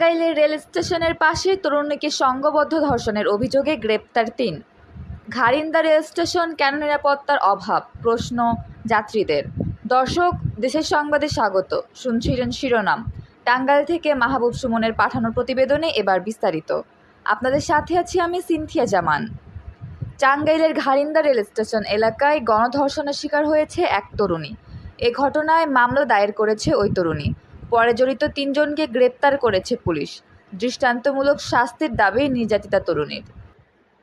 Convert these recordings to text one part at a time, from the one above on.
স্টেশনের পাশে তরুণীকে সংঘবদ্ধ ধর্ষণের অভিযোগে গ্রেপ্তার তিন। ঘারিন্দা রেল স্টেশন কেন নিরাপত্তার অভাব? প্রশ্ন যাত্রীদের। দর্শক, দেশের সংবাদে স্বাগত। শুনছিলেন শিরোনাম। টাঙ্গাইল থেকে মাহবুব সুমনের পাঠানো প্রতিবেদনে এবার বিস্তারিত। আপনাদের সাথে আছি আমি সিনথিয়া জামান। টাঙ্গাইলের ঘারিন্দা রেল স্টেশন এলাকায় গণধর্ষণের শিকার হয়েছে এক তরুণী। এ ঘটনায় মামলা দায়ের করেছে ওই তরুণী। পরে জড়িত তিনজনকে গ্রেপ্তার করেছে পুলিশ। দৃষ্টান্তমূলক শাস্তির দাবি নির্যাতিতা তরুণীর।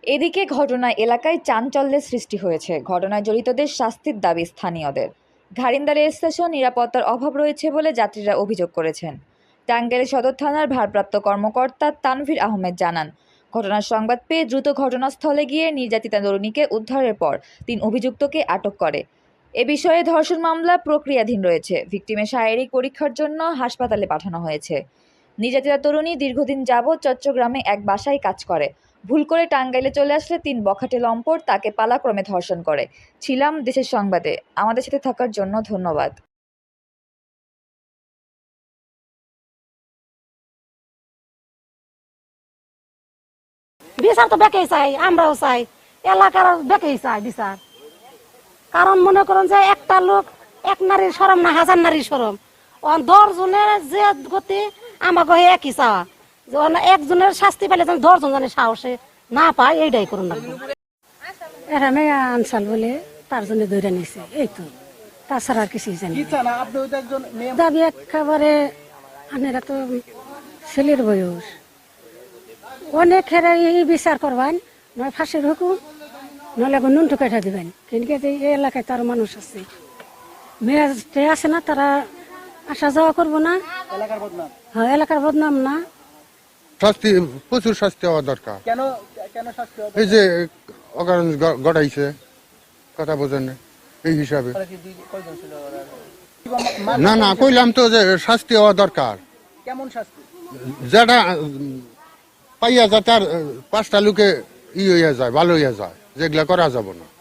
এদিকে ঘটনায় এলাকায় চাঞ্চল্যের সৃষ্টি হয়েছে। ঘটনায় জড়িতদের শাস্তির দাবি স্থানীয়দের। ঘারিন্দা রেল স্টেশন নিরাপত্তার অভাব রয়েছে বলে যাত্রীরা অভিযোগ করেছেন। টাঙ্গাইল সদর থানার ভারপ্রাপ্ত কর্মকর্তা তানভীর আহমেদ জানান, ঘটনার সংবাদ পেয়ে দ্রুত ঘটনাস্থলে গিয়ে নির্যাতিতা তরুণীকে উদ্ধারের পর তিন অভিযুক্তকে আটক করে। এ বিষয়ে ধর্ষণ মামলা প্রক্রিয়াধীন রয়েছে। ভিকটিমের শারীরিক পরীক্ষার জন্য হাসপাতালে পাঠানো হয়েছে। নির্যাতিতা তরুণী দীর্ঘদিন যাবৎ চট্টগ্রামে এক বাসায় কাজ করে। ভুল করে টাঙ্গাইলে চলে আসলে তিন বখাটে লম্পট, তাকে পালাক্রমে ধর্ষণ করে। ছিলাম দেশের সংবাদে। আমাদের সাথে থাকার জন্য ধন্যবাদ। বিচার তো বেঁকেই চাই, আমরাও চাই। এলাকার বেঁকেই চাই বিচার। কারণ মনে করুন যে একটা লোক এক নারীর সরম না হাজার নারীর সরম। দশ জনের যে গতি আমাকে হয়ে একই চাওয়া। যে একজনের শাস্তি পেলে যেন দশজন জনের সাহসে না পায় এইটাই করুন না এরা মেয়ে আনসাল বলে তার জন্য ধরে নিছে এই তো। তাছাড়া আর কিছুই জানি দাবি একেবারে আনেরা তো ছেলের বয়স। অনেক হেরা এই বিচার করবেন নয় ফাঁসির হুকুম নলে নুন কেটে দিবেন। কিন্তু এই এলাকায় তার মানুষ আছে। মেয়ে আছে না তারা আসা যাওয়া করব না। হ্যাঁ এলাকার বদনাম না। শাস্তি প্রচুর শাস্তি হওয়া দরকার। কেন কেন শাস্তি হবে এই যে অকারণ গ- গড়াইছে কথা বোঝেন এই হিসাবে। না না কইলাম তো যে শাস্তি হওয়া দরকার। কেমন শাস্তি? যেটা পাইয়া আর আহ, পাঁচটা লোকে ই হইয়া যায় ভালো হইয়া যায়। যেগুলা করা যাব না।